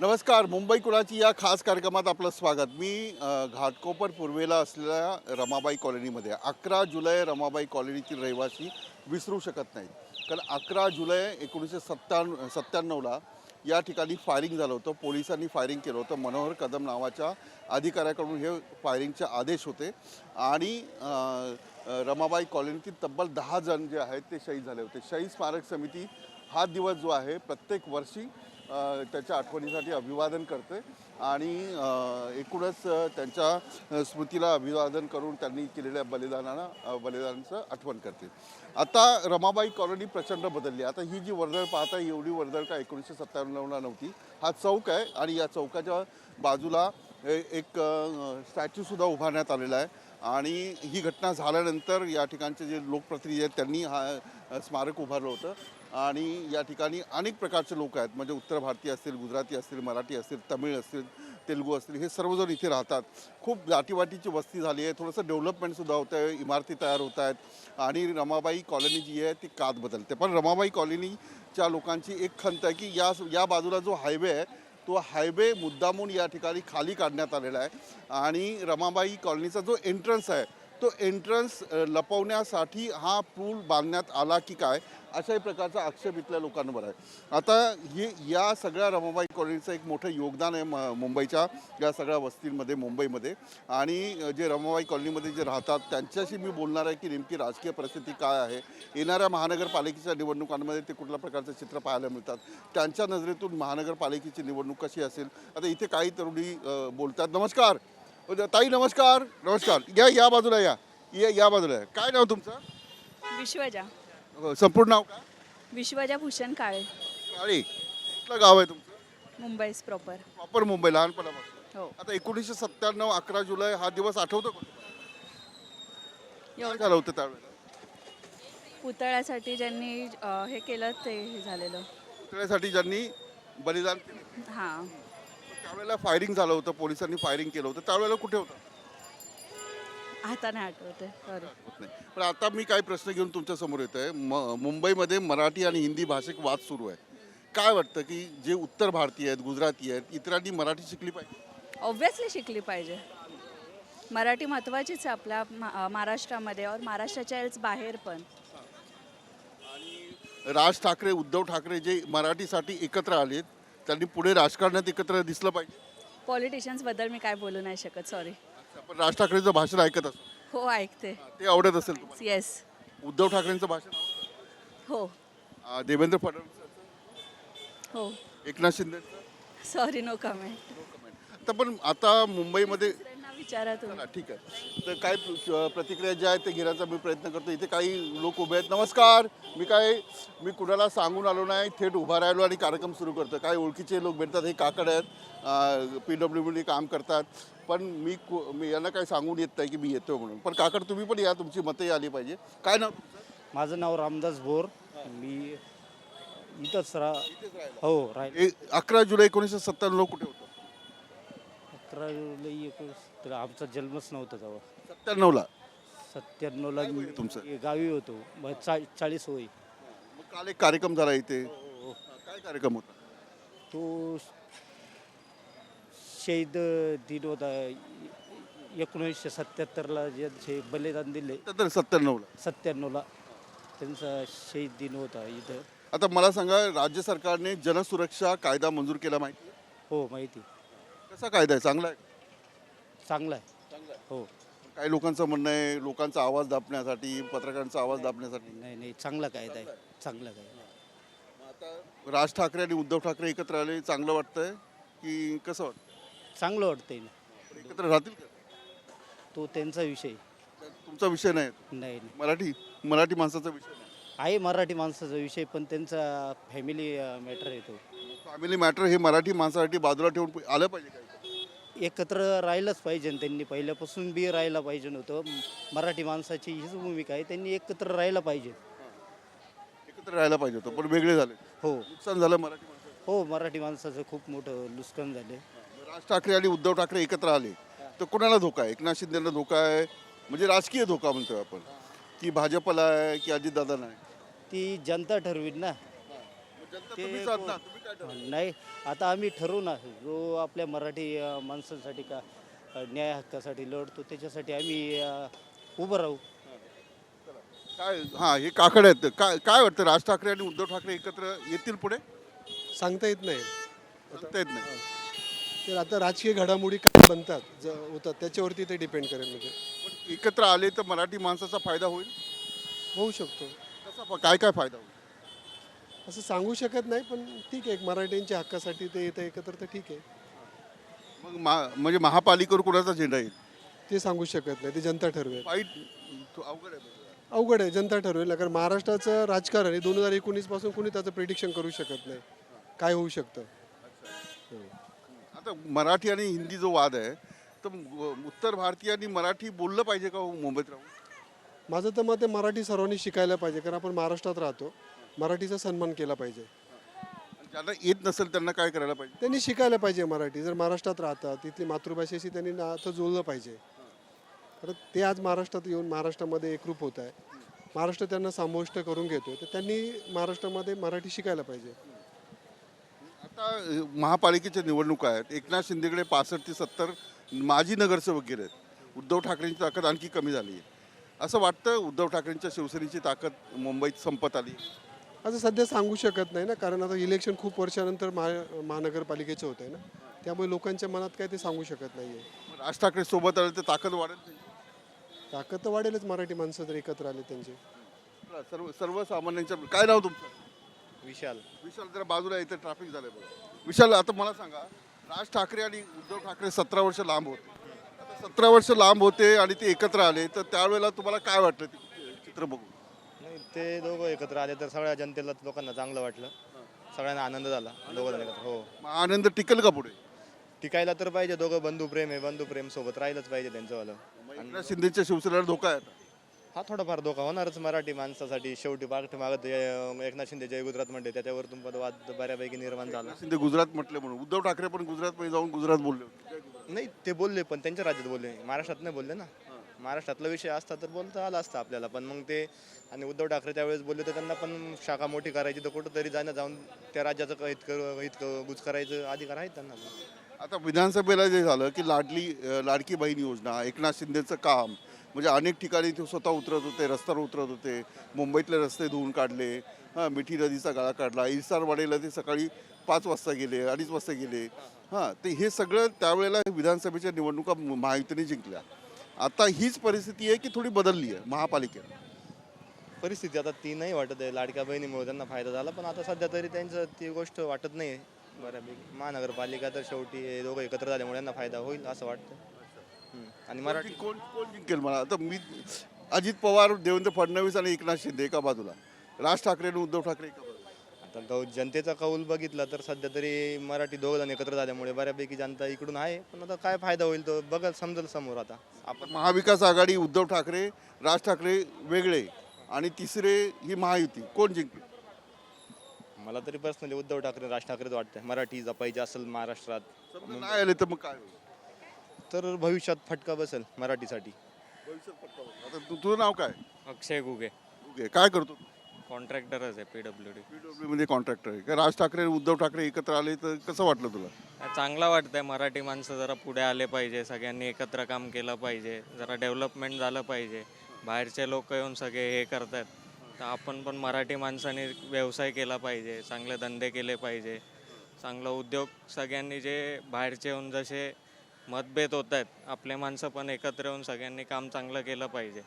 नमस्कार मुंबई कुणाची या खास कार्यक्रमात आपलं स्वागत. मी घाटकोपर पूर्वेला असलेल्या रमाबाई कॉलनीमध्ये. अकरा जुलै रमाबाई कॉलनीतील रहिवासी विसरू शकत नाहीत. कारण अकरा जुलै एकोणीसशे सत्त्याण्णव सत्त्याण्णवला या ठिकाणी फायरिंग झालं होतं. पोलिसांनी फायरिंग केलं होतं. मनोहर कदम नावाच्या अधिकाऱ्याकडून हे फायरिंगचे आदेश होते. आणि रमाबाई कॉलनीतील तब्बल दहा जण जे आहेत ते शहीद झाले होते. शहीद स्मारक समिती हा दिवस जो आहे प्रत्येक वर्षी त्याच्या आठवणीसाठी अभिवादन करते आणि एकूणच त्यांच्या स्मृतीला अभिवादन करून त्यांनी केलेल्या बलिदानाला बलिदानाचं आठवण करते. आता रमाबाई कॉलनी प्रचंड बदलली. आता ही जी वर्दळ पाहता एवढी वर्दळ का एकोणीसशे सत्त्याण्णवला नव्हती. हा चौक आहे आणि या चौकाच्या बाजूला एक स्टॅच्यूसुद्धा उभारण्यात आलेला आहे. आणि ही घटना झाल्यानंतर या ठिकाणचे जे लोकप्रतिनिधी आहेत त्यांनी हा स्मारक उभारलं होतं. आणि या ठिकाणी अनेक प्रकारचे लोक आहेत. म्हणजे उत्तर भारतीय असतील गुजराती असतील मराठी असतील तमिळ असतील तेलुगू असतील हे सर्वजण इथे राहतात. खूप दाटीवाटीची वस्ती झाली आहे. थोडंसं डेव्हलपमेंटसुद्धा होतं आहे. इमारती तयार होत आहेत. आणि रमाबाई कॉलनी जी आहे ती कात बदलते. पण रमाबाई कॉलनीच्या लोकांची एक खंत आहे की या या बाजूला जो हायवे आहे तो हायवे मुद्दामून या ठिकाणी खाली काढण्यात आलेला आहे. आणि रमाबाई कॉलनीचा जो एंट्रन्स आहे तो एंट्रन्स लपवण्यासाठी हा पूल बांधण्यात आला की काय अशाही प्रकारचा आक्षेप इथल्या लोकांवर आहे. आता हे या सगळ्या रमाबाई कॉलनीचं एक मोठं योगदान आहे म- मुंबईच्या या सगळ्या वस्तींमध्ये मुंबईमध्ये. आणि जे रमाबाई कॉलनीमध्ये जे राहतात त्यांच्याशी मी बोलणार आहे की नेमकी राजकीय परिस्थिती काय आहे. येणाऱ्या महानगरपालिकेच्या निवडणुकांमध्ये ते कुठल्या प्रकारचं चित्र पाहायला मिळतात? त्यांच्या नजरेतून महानगरपालिकेची निवडणूक कशी असेल? आता इथे काही तरुणी बोलतात. नमस्कार! ताई नमस्कार. नमस्कार. या या बाजूला या. या या बाजूला या. काय नाव तुमचं? विश्वजा. अ, संपूर्ण नाव काय? विश्वजा भूषण काळे. काळे. कुठलं गाव आहे तुमचं? मुंबईस प्रॉपर प्रॉपर मुंबई लहानपणापासून. हो. आता एकोणीसशे सत्त्याण्णव अकरा जुलै हा दिवस आठवतो का काय एवढं. झालं होतं त्यावेळेला? पुतळ्यासाठी ज्यांनी अं, हे केलं ते हे झालेलं. पुतळ्यासाठी ज्यांनी बलिदान केलं. हां. त्यावेळेला फायरिंग झालं होतं पोलिसांनी फायरिंग केलं होतं. त्यावेळेला कुठे होतं? आता नाही आठवते सॉरी आठवत नाही. पण आता मी काही प्रश्न घेऊन तुमच्यासमोर येत आहे. म मुंबईमध्ये मराठी आणि हिंदी भाषिक वाद सुरू आहे. काय वाटतं की जे उत्तर भारतीय आहेत गुजराती आहेत इतरांनी मराठी शिकली पाहिजे? ऑब्व्हियसली शिकली पाहिजे. मराठी महत्त्वाचीच आहे आपल्या मा- महाराष्ट्रामध्ये और महाराष्ट्राच्या बाहेर पण. राज ठाकरे उद्धव ठाकरे जे मराठीसाठी एकत्र आलेत त्यांनी पुढे राजकारणात एकत्र दिसलं पाहिजे. पॉलिटिशियन्सबद्दल मी काय बोलू नाही शकत सॉरी आपण राज ठाकरेचं भाषण ऐकत असतो हो ऐकते. ते आवडत असेल तुम्हाला? येस उद्धव ठाकरेंचं भाषण आवडतं? हो. अं, देवेंद्र फडणवीस हो. एकनाथ शिंदेचं? सॉरी नो कमेंट आता पण आता मुंबईमध्ये विचारा तुम्ही चला, ठीक आहे. तर काय प्र- प्रतिक्रिया ज्या आहेत ते घेण्याचा मी प्रयत्न करतो. इथे काही लोक उभे आहेत. नमस्कार. मी काय मी कुणाला सांगून आलो नाही. थेट उभा राहिलो आणि कार्यक्रम सुरू करतो. काय ओळखीचे लोक भेटतात हे काकड आहेत. पी डब्ल्यू डी काम करतात. पण मी कु- मी यांना काही सांगून येत नाही की मी येतो म्हणून. पण काकड तुम्ही पण या. तुमची मतही आली पाहिजे. काय नाव? तुमचं? माझं नाव रामदास बोर. मी इथंच रा हो राहील. ए अकरा जुलै एकोणीसशे सत्त्याण्णव कुठे होतं? जुलै एकोणीस तर आमचा जन्मच नव्हता तेव्हा. सत्त्याण्णवला? सत्त्याण्णवला काय वय तुमचं? मी गावी होतो. मग चा चाळीस वय. मग काल एक कार्यक्रम झाला इथे. हो. काय कार्यक्रम होता? तो शहीद दिन होता. एकोणीसशे सत्याहत्तरला ज्यांचे बलिदान दिले. तर सत्त्याण्णवला. सत्त्याण्णवला त्यांचा शहीद दिन होता इथं. आता मला सांगा राज्य सरकारने जनसुरक्षा कायदा मंजूर केला माहिती आहे? हो माहिती कसा कायदा आहे चांगला आहे? चांगला आहे. चांगला आहे. हो. काही लोकांचं म्हणणं आहे लोकांचा आवाज दाबण्यासाठी पत्रकारांचा आवाज दाबण्यासाठी. नाही नाही चांगला कायदा आहे चांगला कायदा आहे. आता राज ठाकरे आणि उद्धव ठाकरे एकत्र आले चांगलं वाटतंय की कसं वाटतं चांगलं वाटतंय ना. एकत्र राहतील का? तो त्यांचा विषय. तुमचा विषय नाही? नाही नाही. मराठी मराठी माणसाचा विषय नाही? आहे मराठी माणसाचा विषय पण त्यांचा फॅमिली मॅटर येतो फॅमिली मॅटर हे मराठी माणसासाठी बाजूला ठेवून आलं पाहिजे काय एकत्र राहिलंच पाहिजे त्यांनी. पहिल्यापासून बी राहायला पाहिजे नव्हतं. मराठी माणसाची हीच भूमिका आहे. त्यांनी एकत्र राहायला पाहिजे. एकत्र राहायला पाहिजे होतं पण वेगळे झाले. हो. नुकसान झालं मराठी माणसाचं? हो मराठी माणसाचं खूप मोठं नुकसान झाले राज ठाकरे आणि उद्धव ठाकरे एकत्र आले. तर कोणाला धोका आहे? एकनाथ शिंदेला धोका आहे. म्हणजे राजकीय धोका म्हणतोय आपण. की भाजपला आहे की अजितदादांना आहे? ती जनता ठरवीन ना. ते तुम्ही साधना तुम्ही काय ठरवलं? नाही आता आम्ही ठरवू ना जो आपल्या मराठी माणसांसाठी का न्याय हक्कासाठी लढतो त्याच्यासाठी आम्ही अ, उभं राहू. काय हा हे काकड आहेत. काय काय वाटतं? राज ठाकरे आणि उद्धव ठाकरे एकत्र येतील पुढे? सांगता येत नाही. सांगता येत नाही. तर आता राजकीय घडामोडी काय बनतात ज होतात त्याच्यावरती ते डिपेंड करेल म्हणजे. पण एकत्र आले तर मराठी माणसाचा फायदा होईल? होऊ शकतो. कसा काय काय फायदा होईल? असं सांगू शकत नाही पण ठीक आहे मराठ्यांच्या हक्कासाठी ते येतं एकत्र तर ठीक आहे. मग मा म्हणजे महापालिकेवर कुणाचा झेंडा येईल? ते सांगू शकत नाही ते जनता ठरवेल. वाईट तो अवघड आहे. अवघड आहे जनता ठरवेल कारण महाराष्ट्राचं राजकारण हे दोन हजार एकोणीसपासून कोणी त्याचं प्रिडिक्शन करू शकत नाही. काय होऊ शकतं? आता मराठी आणि हिंदी जो वाद आहे तर उत्तर भारतीयांनी मराठी बोललं पाहिजे का हो मुंबईत राहून? माझं तर मत आहे मराठी सर्वांनी शिकायला पाहिजे कारण आपण महाराष्ट्रात राहतो. मराठीचा सन्मान केला पाहिजे. ज्यांना येत नसेल त्यांना काय करायला पाहिजे? त्यांनी शिकायला पाहिजे मराठी. जर महाराष्ट्रात राहतात तिथली मातृभाषेशी त्यांनी नातं जोडलं पाहिजे. तर ते आज महाराष्ट्रात येऊन महाराष्ट्रामध्ये एकरूप होत आहे. महाराष्ट्र त्यांना समाविष्ट करून घेतोय. तर त्यांनी महाराष्ट्रामध्ये मराठी शिकायला पाहिजे. आता महापालिकेच्या निवडणुका आहेत. एकनाथ शिंदेकडे पासष्ट ते सत्तर माजी नगरसेवक गेले आहेत उद्धव ठाकरेंची ताकद आणखी कमी झाली आहे. असं वाटतं उद्धव ठाकरेंच्या शिवसेनेची ताकद मुंबईत संपत आली? असं सध्या सांगू शकत नाही ना कारण आता इलेक्शन खूप वर्षानंतर महा महानगरपालिकेचं होत आहे ना. त्यामुळे लोकांच्या मनात काय ते सांगू शकत नाही आहे राज ठाकरे सोबत आले तर ताकद वाढेल त्यांची. ताकद तर वाढेलच मराठी माणसं जर एकत्र आले त्यांचे. सर्व सर्वसामान्यांच्या काय नाव तुमचं? विशाल. विशाल जरा बाजूला इथे ट्रॅफिक झालंय बघा. विशाल आता मला सांगा राज ठाकरे आणि उद्धव ठाकरे सतरा वर्ष लांब होते. आता सतरा वर्ष लांब होते आणि ते एकत्र आले तर त्यावेळेला तुम्हाला काय वाटलं ते चित्र बघून? नाही ते दोघं एकत्र आले तर सगळ्या जनतेला लोकांना चांगलं वाटलं. सगळ्यांना आनंद झाला दोघं जण एकत्र हो. मग आनंद टिकेल का पुढे? टिकायला तर पाहिजे दोघं बंधू प्रेम आहे बंधू प्रेम सोबत राहिलंच पाहिजे त्यांचं एकनाथ शिंदेच्या शिवसेनेला धोका आहे आता. हा थोडाफार धोका होणारच मराठी माणसासाठी. शेवटी पाठ मागत एकनाथ शिंदे जय गुजरात म्हणते त्याच्यावर तुमचा वाद बऱ्यापैकी निर्माण झाला. एकनाथ शिंदे गुजरात म्हटले म्हणून. उद्धव ठाकरे पण गुजरातमध्ये जाऊन गुजरात बोलले होते. नाही ते बोलले पण त्यांच्या राज्यात बोलले. महाराष्ट्रात नाही बोलले ना. महाराष्ट्रातला विषय असता तर बोलता आला असता आपल्याला पण मग ते आणि उद्धव ठाकरे त्यावेळेस बोलले तर त्यांना पण शाखा मोठी करायची तर कुठंतरी जाणं जाऊन त्या राज्याचं हित इतकं इतकं गुज करायचं अधिकार आहेत त्यांना. आता विधानसभेला जे झालं की लाडली लाडकी बहीण योजना एकनाथ शिंदेचं काम म्हणजे अनेक ठिकाणी ते स्वतः उतरत होते रस्त्यावर उतरत होते मुंबईतले रस्ते धुवून काढले हां मिठी नदीचा गाळा काढला इरसारवाडीला ते सकाळी पाच वाजता गेले अडीच वाजता गेले. हां ते हे सगळं त्यावेळेला विधानसभेच्या निवडणुका महायुतीने जिंकल्या. आता हीच परिस्थिती आहे की थोडी बदलली आहे महापालिकेत परिस्थिती आता ती नाही वाटत आहे लाडक्या बहिणीमुळे त्यांना फायदा झाला पण आता सध्या तरी त्यांचं ती गोष्ट वाटत नाही बऱ्यापैकी. महानगरपालिका तर शेवटी हे दोघं एकत्र झाल्यामुळे त्यांना फायदा होईल असं वाटतं. हम्म. आणि मराठी कोण कोण जिंकेल मला? आता मी अजित पवार देवेंद्र फडणवीस आणि एकनाथ शिंदे एका बाजूला. राज ठाकरे आणि उद्धव ठाकरे एका बाजूला. आता गौ जनतेचा कौल बघितला तर सध्या तरी मराठी दोघं जण एकत्र झाल्यामुळे बऱ्यापैकी जनता इकडून आहे. पण आता काय फायदा होईल तो बघा समजेल समोर आता. आपण महाविकास आघाडी उद्धव ठाकरे राज ठाकरे वेगळे आणि तिसरे ही महायुती. कोण जिंकले? मला तरी पर्सनली उद्धव ठाकरे राज ठाकरेच वाटतं मराठी जपायची असेल महाराष्ट्रात. समजा नाही आले तर मग काय होईल? तर भविष्यात फटका बसेल मराठीसाठी. आता तु- तुझं नाव काय? अक्षय गुगे ओके काय करतो कॉन्ट्रॅक्टरच आहे पी डब्ल्यू डी पीडब्ल्यू मध्ये कॉन्ट्रॅक्टर आहे. का राज ठाकरे आणि उद्धव ठाकरे एकत्र आले तर कसं वाटलं तुला? चांगला वाटतंय. मराठी माणसं जरा पुढे आले पाहिजे. सगळ्यांनी एकत्र काम केलं पाहिजे. जरा डेव्हलपमेंट झालं पाहिजे. बाहेरचे लोक येऊन सगळे हे करतात तर आपण पण मराठी माणसाने व्यवसाय केला पाहिजे. चांगले धंदे केले पाहिजे. चांगला उद्योग सगळ्यांनी जे बाहेरचे येऊन जसे मतभेद होत आहेत आपले माणसं पण एकत्र येऊन सगळ्यांनी काम चांगलं केलं पाहिजे.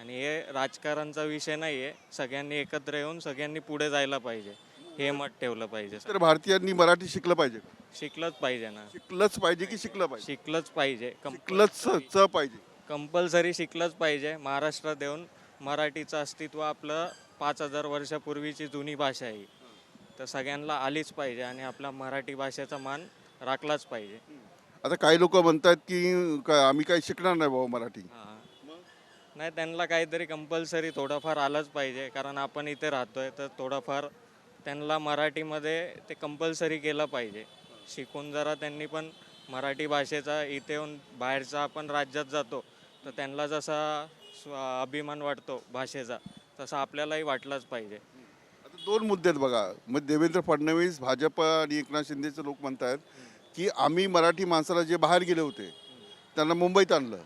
आणि हे राजकारणचा विषय नाही आहे सगळ्यांनी एकत्र येऊन सगळ्यांनी पुढे जायला पाहिजे. हे मत ठेवलं पाहिजे तर भारतीयांनी मराठी शिकलं पाहिजे का? शिकलंच पाहिजे ना. शिकलंच पाहिजे की शिकलं पाहिजे? शिकलंच पाहिजे. शिकलंच च पाहिजे. कंपल्सरी शिकलंच पाहिजे. महाराष्ट्रात येऊन मराठीचं अस्तित्व आपलं पाच हजार वर्षापूर्वीची जुनी भाषा आहे तर सगळ्यांना आलीच पाहिजे आणि आपला मराठी भाषेचा मान राखलाच पाहिजे. आता काही लोक म्हणतात की आम्ही काही शिकणार नाही बाबा मराठी. हां. नाही त्यांना काहीतरी कंपल्सरी थोडंफार आलंच पाहिजे. कारण आपण इथे राहतोय तर थोडंफार त्यांना मराठीमध्ये ते कंपल्सरी केलं पाहिजे. शिकून जरा त्यांनी पण मराठी भाषेचा इथे येऊन बाहेरचा आपण राज्यात जातो तर त्यांना जसा स्व अभिमान वाटतो भाषेचा तसा आपल्यालाही वाटलाच पाहिजे. आता दोन मुद्दे आहेत बघा. मग देवेंद्र फडणवीस भाजप आणि एकनाथ शिंदेचे लोक म्हणतात की आम्ही मराठी माणसाला जे बाहेर गेले होते त्यांना मुंबईत आणलं.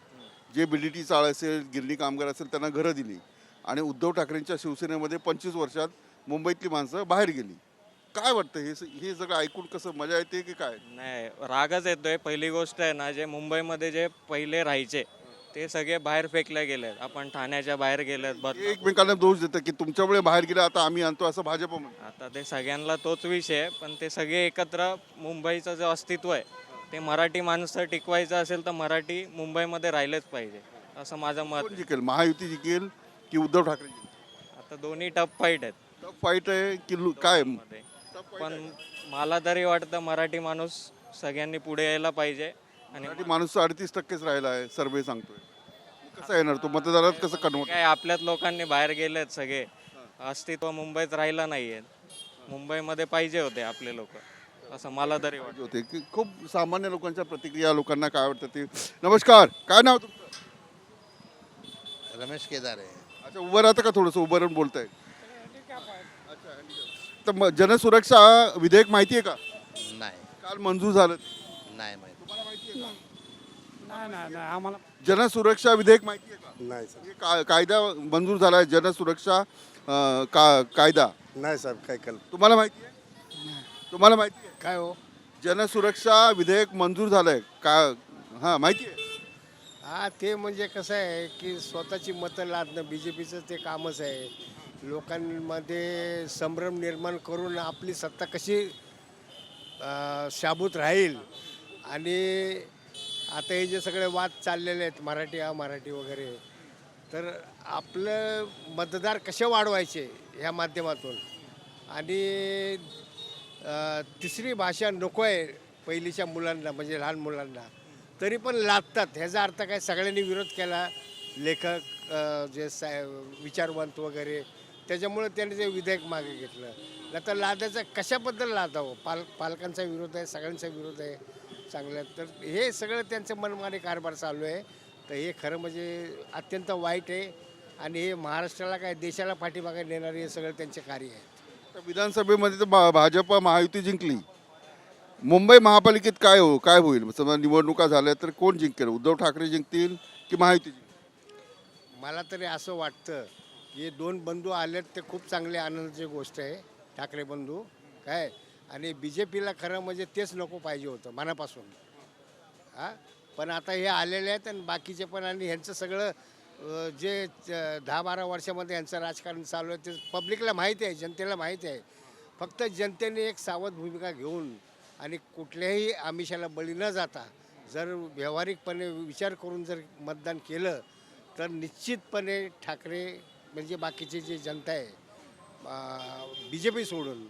जे बी डी टी चाळ असेल गिरणी कामगार असेल त्यांना घरं दिली. आणि उद्धव ठाकरेंच्या शिवसेनेमध्ये पंचवीस वर्षात मुंबईतली माणसं बाहेर गेली. काय वाटतं हे हे सगळं ऐकून कसं मजा येते की काय? नाही रागच येतोय. पहिली गोष्ट आहे ना जे मुंबईमध्ये जे पहिले राहायचे ते सगळे बाहेर फेकले गेलेत. आपण ठाण्याच्या बाहेर गेलेत एकमेकांना दोष देतं की तुमच्यामुळे बाहेर गेले आता आम्ही आणतो असं भाजप आता ते सगळ्यांना तोच विषय आहे, पण ते सगळे एकत्र मुंबईचं जे अस्तित्व आहे ते मराठी माणसं टिकवायचं असेल तर मराठी मुंबईमध्ये राहिलेच पाहिजे असं माझं मत कोण जिंकेल? महायुती जिंकेल की उद्धव ठाकरे जिंकेल? आता दोन्ही टफ फाईट आहेत. टफ फाईट आहे की लु- काय? मध्ये पण मला तरी वाटतं मराठी माणूस सगळ्यांनी पुढे यायला पाहिजे आणि मराठी माणूस अडतीस टक्केच राहिला आहे सर्वे सांगतोय. कसं येणार तो? मतदारात कसं कन्वर्ट काय आपल्याच लोकांनी बाहेर गेलेत सगळे. अस्तित्व मुंबईत राहिलं नाहीये. मुंबईमध्ये पाहिजे होते आपले लोक. असं मला तरी वाटतं. होते की खूप सामान्य लोकांच्या प्रतिक्रिया लोकांना काय वाटतं ते. नमस्कार काय नाव तुमचं? रमेश केदार आहे. अच्छा उभं राहतं का थोडंसं? उभं राहून बोलताय. तर मग जनसुरक्षा विधेयक माहिती आहे का? नाही. काल मंजूर झालं. नाही माहिती. नाही नाही नाही आम्हाला जनसुरक्षा विधेयक माहिती आहे का? नाही हे का कायदा मंजूर झाला आहे जनसुरक्षा अं, का कायदा. नाही साहेब काय कल तुम्हाला माहिती आहे? तुम्हाला माहिती आहे काय हो? जनसुरक्षा विधेयक मंजूर झालंय. का हां माहिती आहे? हा ते म्हणजे कसं आहे की स्वतःची मतं लादणं बी जे पीचं ते कामच आहे. लोकांमध्ये संभ्रम निर्माण करून आपली सत्ता कशी शाबूत राहील आणि आता हे जे सगळे वाद चाललेले आहेत मराठी हा मराठी वगैरे तर आपलं मतदार कसे वाढवायचे ह्या माध्यमातून? आणि तिसरी भाषा नको आहे पहिलीच्या मुलांना म्हणजे लहान मुलांना. तरी पण लादतात. ह्याचा अर्थ काय? सगळ्यांनी विरोध केला. लेखक जे सा विचारवंत वगैरे त्याच्यामुळे त्यांनी ते विधेयक मागे घेतलं. नाही तर लादायचं कशाबद्दल लादावं? पाल पालकांचा विरोध आहे सगळ्यांचा विरोध आहे चांगल्या तर हे सगळं त्यांचं मनमानी कारभार चालू आहे. तर हे खरं म्हणजे अत्यंत वाईट आहे. आणि हे महाराष्ट्राला काय देशाला पाठीमागे नेणारे हे सगळं त्यांचे कार्य आहे. विधानसभेमध्ये तर भा- भाजप महायुती जिंकली. मुंबई महापालिकेत काय हो काय होईल? समजा निवडणुका झाल्या तर कोण जिंकेल? उद्धव ठाकरे जिंकतील की महायुती जिंकतील? मला तरी असं वाटतं की दोन बंधू आलेत ते खूप चांगले आनंदाची गोष्ट आहे ठाकरे बंधू. काय? आणि बी जे पीला खरं म्हणजे तेच नको पाहिजे होतं मनापासून. हां? पण आता हे आलेले आहेत आणि बाकीचे पण आणि ह्यांचं सगळं जे दहा बारा वर्षामध्ये यांचं राजकारण चालू आहे ते पब्लिकला माहिती आहे जनतेला माहिती आहे. फक्त जनतेने एक सावध भूमिका घेऊन आणि कुठल्याही आमिषाला बळी न जाता जर व्यावहारिकपणे विचार करून जर मतदान केलं तर निश्चितपणे ठाकरे म्हणजे बाकीचे जे जनता आहे बी जे पी सोडून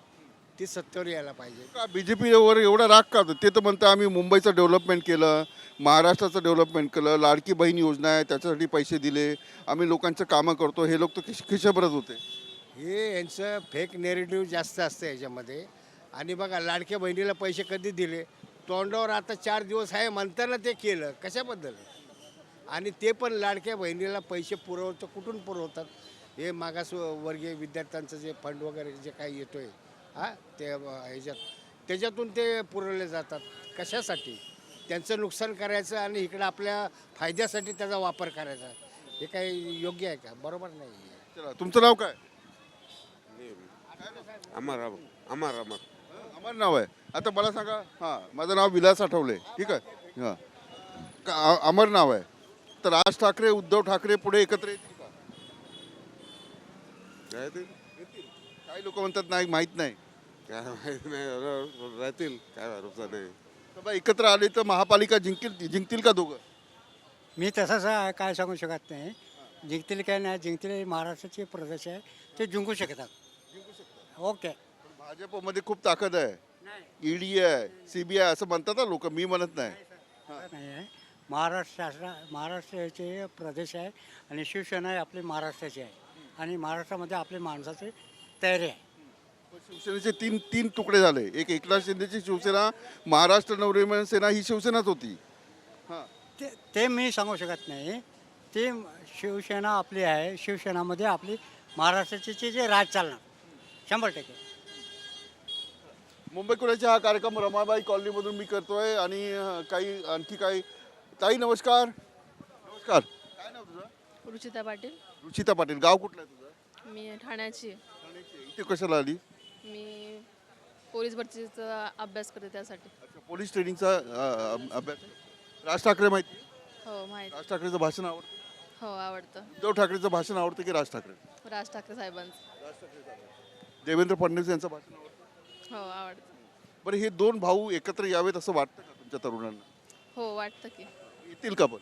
ती सत्तेवर यायला पाहिजे. का बीजेपीवर एवढा राग का? ते तर म्हणतं आम्ही मुंबईचं डेव्हलपमेंट केलं महाराष्ट्राचं डेव्हलपमेंट केलं लाडकी बहीण योजना आहे त्याच्यासाठी पैसे दिले आम्ही लोकांचं कामं करतो हे लोक तर खिश खिशाभरत होते. हे यांचं फेक नेरेटिव्ह जास्त असतं याच्यामध्ये. आणि बघा लाडक्या बहिणीला पैसे कधी दिले? तोंडावर आता चार दिवस आहे म्हणताना ते केलं. कशाबद्दल? आणि ते पण लाडक्या बहिणीला पैसे पुरवतं कुठून पुरवतात? हे मागासवर्गीय विद्यार्थ्यांचं जे फंड वगैरे जे काही येतो आहे हां ते ह्याच्यात त्याच्यातून ते पुरवले जातात. कशासाठी? त्यांचं नुकसान करायचं आणि इकडं आपल्या फायद्यासाठी त्याचा वापर करायचा. हे काही योग्य आहे का? बरोबर नाही आहे. चला तुमचं नाव काय? अमर अमर अमर. अमर नाव आहे. आता मला सांगा हां माझं नाव विलास आठवले. ठीक आहे? हां. का अ- अमर नाव आहे. तर राज ठाकरे उद्धव ठाकरे पुढे एकत्र येतील का? काय ते? काही लोक म्हणतात नाही माहीत नाही. काय माहीत नाही राहतील काय भरोसा नाही. तर बा एकत्र आले तर महापालिका जिंकतील जिंकतील का दोघं? मी तसंच आहे, काय सांगू शकत नाही. जिंकतील काय नाही जिंकतील महाराष्ट्राचे प्रदेश आहे ते जिंकू शकतात. ओके. भाजपमध्ये खूप ताकद आहे. ईडी आहे सीबीआय असं म्हणतात ना लोक मी म्हणत नाही. नाही आहे. महाराष्ट्र महाराष्ट्राचे प्रदेश आहे आणि शिवसेना ही आपली महाराष्ट्राची आहे. आणि महाराष्ट्रामध्ये आपली माणसाची तयारी आहे. शिवसेनेचे तीन तीन तुकडे झाले. एक एकनाथ शिंदेची शिवसेना महाराष्ट्र नवनिर्माण सेना ही शिवसेनाच होती. हां. ते ते मी सांगू शकत नाही. ते शिवसेना आपली आहे. शिवसेनामध्ये आपली महाराष्ट्राचे जे- जे राज चालणार. शंभर टक्के. मुंबई कुणाचा हा कार्यक्रम रमाबाई कॉलनीमधून मी करतोय आणि अं, काही आणखी काही. ताई नमस्कार. नमस्कार. काय नाव तुझं? रुचिता पाटील. रुचिता पाटील. गाव कुठलं आहे तुझं? मी ठाण्याची. आहे. इथे कशाला आली? मी पोलीस भरतीचा अभ्यास करते त्यासाठी. अच्छा पोलीस ट्रेनिंगचा अं, अभ्यास. राज ठाकरे माहिती? हो माहिती. राज ठाकरेचं भाषण आवडतं? हो आवडतं. उद्धव ठाकरेचं भाषण आवडतं की राज ठाकरे? राज ठाकरे साहेबांचं. देवेंद्र फडणवीस यांचं भाषण आवडतं? हो आवडतं. बरं हे दोन भाऊ एकत्र यावेत असं वाटतं का तुमच्या तरुणांना? हो वाटतं की. येतील का पण?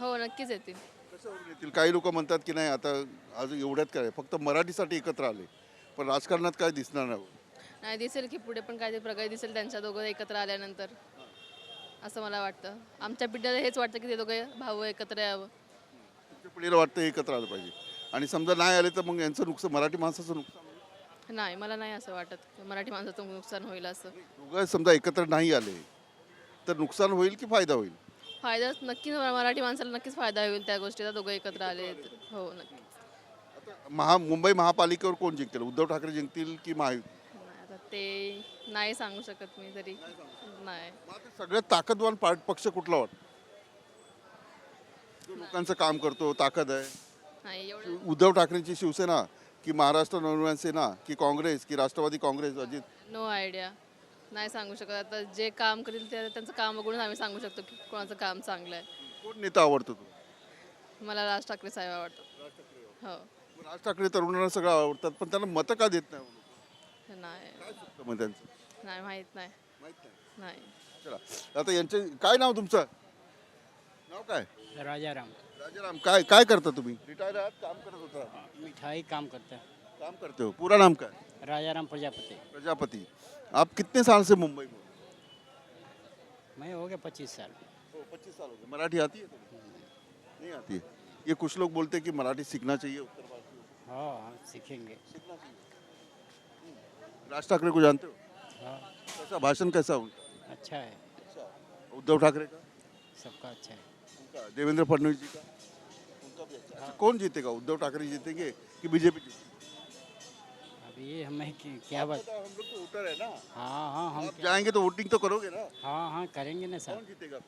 हो नक्कीच येतील. कशावरून येतील? काही लोक म्हणतात की नाही आता आज एवढ्यात काय? फक्त मराठीसाठी एकत्र आले. पण राजकारणात काय दिसणार नाही. नाही दिसेल की पुढे पण काहीतरी प्रगती दिसेल त्यांच्या दोघं एकत्र आल्यानंतर असं मला वाटतं. आमच्या पिढीला हेच वाटतं की ते दोघं भाऊ एकत्र यावं. तुमच्या पिढीला वाटतं एकत्र आलं पाहिजे. आणि समजा नाही आले तर मग यांचं नुकसान मराठी माणसाचं नुकसान होईल. नाही मला नाही असं वाटत की मराठी माणसाचं नुकसान होईल असं. दोघं समजा एकत्र नाही आले तर नुकसान होईल की फायदा होईल? फायदा नक्की मराठी माणसाला नक्कीच फायदा होईल त्या गोष्टीचा दोघं एकत्र आले तर. हो नक्की आता महा मुंबई महापालिकेवर कोण जिंकतील? उद्धव ठाकरे जिंकतील की महायुती आता ते नाही सांगू शकत मी तरी. नाही सगळ्यात ताकदवान पार्ट पक्ष कुठला वाटतो? जो लोकांचं काम करतो ताकद आहे. नाही एवढं उद्धव ठाकरेंची शिवसेना की महाराष्ट्र नवनिर्माण सेना की काँग्रेस की राष्ट्रवादी काँग्रेस अजित नो आयडिया नाही सांगू शकत. आता जे काम करील ते त्यांचं काम बघून आम्ही सांगू शकतो की कोणाचं काम चांगलं आहे. कोण नेता आवडतो तो? मला राज ठाकरे साहेब आवडतात. हो. राज ठाकरे तरुणांना सगळं आवडतात पण त्यांना मतं का देत नाही? नाही. काय चुकतं मग त्यांचं? नाही माहीत नाही. माहित नाही? नाही. चला. आता यांचे काय नाव तुमचं? नाव काय? राजाराम. राजाराम काय काय करता तुम्ही? रिटायर आहात काम करत होता? मिठाई काम करता काम करते हो. पूरा नाम काय? राजाराम प्रजापति. प्रजापति. आप कितने साल से मुंबई में हो? मैं हो गया पच्चीस साल. हो पच्चीस साल हो गए. मराठी आती है थोड़ी? नहीं आती है? ये कुछ लोग बोलते हैं कि मराठी सीखना चाहिए उत्तर को हाँ सीखेंगे। सीखना चाहिए राज ठाकरे को जानते हो? हाँ। कैसा भाषण कैसा उनका अच्छा है। उद्धव ठाकरे का? सबका अच्छा है। उनका देवेंद्र फडणवीस जी का? उनका भी अच्छा। अच्छा, कौन जीतेगा? उद्धव ठाकरे जीतेंगे कि बीजेपी जीतेगी? अब ये हमें क्या बात हम लोग तो वोटर है ना। हाँ हाँ हम आप जाएँगे तो वोटिंग तो करोगे ना? हाँ हाँ करेंगे ना सर। कौन जीतेगा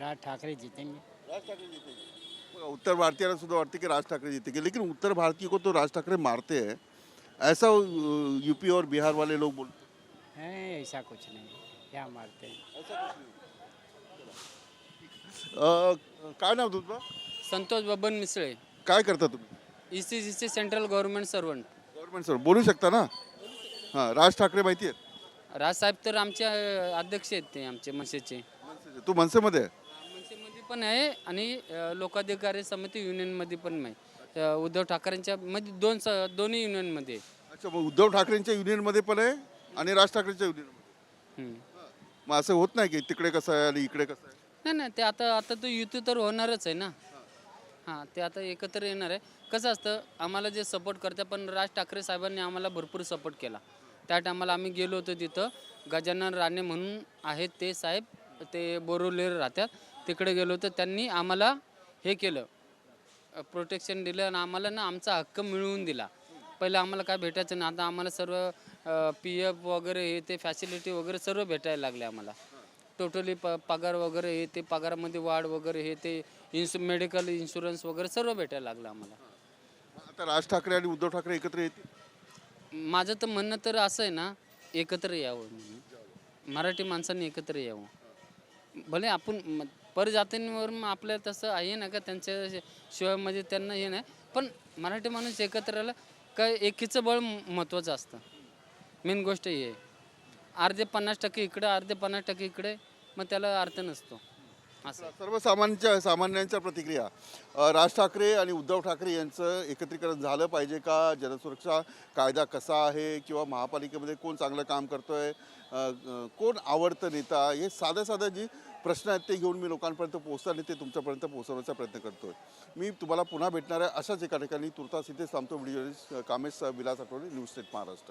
राज ठाकरे जीतेंगे। राज ठाकरे जीतेंगे। उत्तर भारतीयांना सुद्धा वाटते की राज ठाकरे जीतेंगे लेकिन उत्तर भारतीय को तो राज ठाकरे मारते हैं. ऐसा यूपी और बिहार वाले लोग बोलते है ऐसा कुछ नहीं. क्या मारते हैं? हैं अ, काय नाव तुझं संतोष बबन मिसळे. काय करता तुम्ही? E C C C central government servant government sir बोलू शकता ना? हां राज ठाकरे माहिती आहेत? राजसाहेब तर आमचे अ, अध्यक्ष आहेत ते आमचे मनसेचे. मनसेचे. तू मनसेमध्ये आहे? मनसेमध्ये पण आहे आणि लोकाधिकारी समिती युनियनमध्ये पण आहे उद्धव ठाकरेंच्या मध्ये दोन स दोन्ही युनियनमध्ये. अच्छा मग उद्धव ठाकरेंच्या युनियनमध्ये पण आहे आणि राज ठाकरेंच्या युनियनमध्ये. मग असं होत नाही की तिकडे कसं आहे आणि इकडे कसं आहे? नाही नाही ते आता आता तो युती तर होणारच आहे ना. हां ते आता एकत्र येणार आहे. कसं असतं आम्हाला जे सपोर्ट करते पण राज ठाकरे साहेबांनी आम्हाला भरपूर सपोर्ट केला. त्या टायमाला आम्ही गेलो होतो तिथं. गजानन राणे म्हणून आहेत ते साहेब ते बोरोलेर राहतात. तिकडे गेलो होतो त्यांनी आम्हाला हे केलं. प्रोटेक्शन दिलं आणि आम्हाला ना आमचा हक्क मिळवून दिला. पहिलं आम्हाला काय भेटायचं नाही. आता आम्हाला सर्व पी एफ वगैरे हे ते फॅसिलिटी वगैरे सर्व भेटायला लागले आम्हाला. टोटली प पगार वगैरे हे ते पगारामध्ये वाढ वगैरे हे ते इन्शु मेडिकल इन्शुरन्स वगैरे सर्व भेटायला लागलं आम्हाला. आता राज ठाकरे आणि उद्धव ठाकरे एकत्र येतील? माझं तर म्हणणं तर असं आहे ना एकत्र यावं म्हणून. मराठी माणसांनी एकत्र यावं. भले आपण परजातींवर मग आपल्या तसं आहे ना का त्यांच्या शिवाय म्हणजे त्यांना हे नाही. पण मराठी माणूस एकत्र आला काय एकीचं बळ महत्त्वाचं असतं. मेन गोष्ट ही आहे. अर्धे पन्नास टक्के इकडे अर्धे पन्नास टक्के इकडे मग त्याला अर्थ नसतो. असं सर्वसामान्यांच्या सामान्यांच्या प्रतिक्रिया. अ, राज ठाकरे आणि उद्धव ठाकरे यांचं एकत्रीकरण झालं पाहिजे का? जनसुरक्षा कायदा कसा आहे? किंवा महापालिकेमध्ये कोण चांगलं काम करतोय? अ, अ, कोण आवडतं नेता? हे साध्या साध्या जी प्रश्न आहेत ते घेऊन मी लोकांपर्यंत पोहोचतो आणि ते तुमच्यापर्यंत पोहोचवण्याचा प्रयत्न करतो आहे मी तुम्हाला पुन्हा भेटणार आहे अशाच एका ठिकाणी तुर्तास इथेच थांबतो. व्हिडिओ कामेश विलास आठवडे न्यूज स्टेट महाराष्ट्र.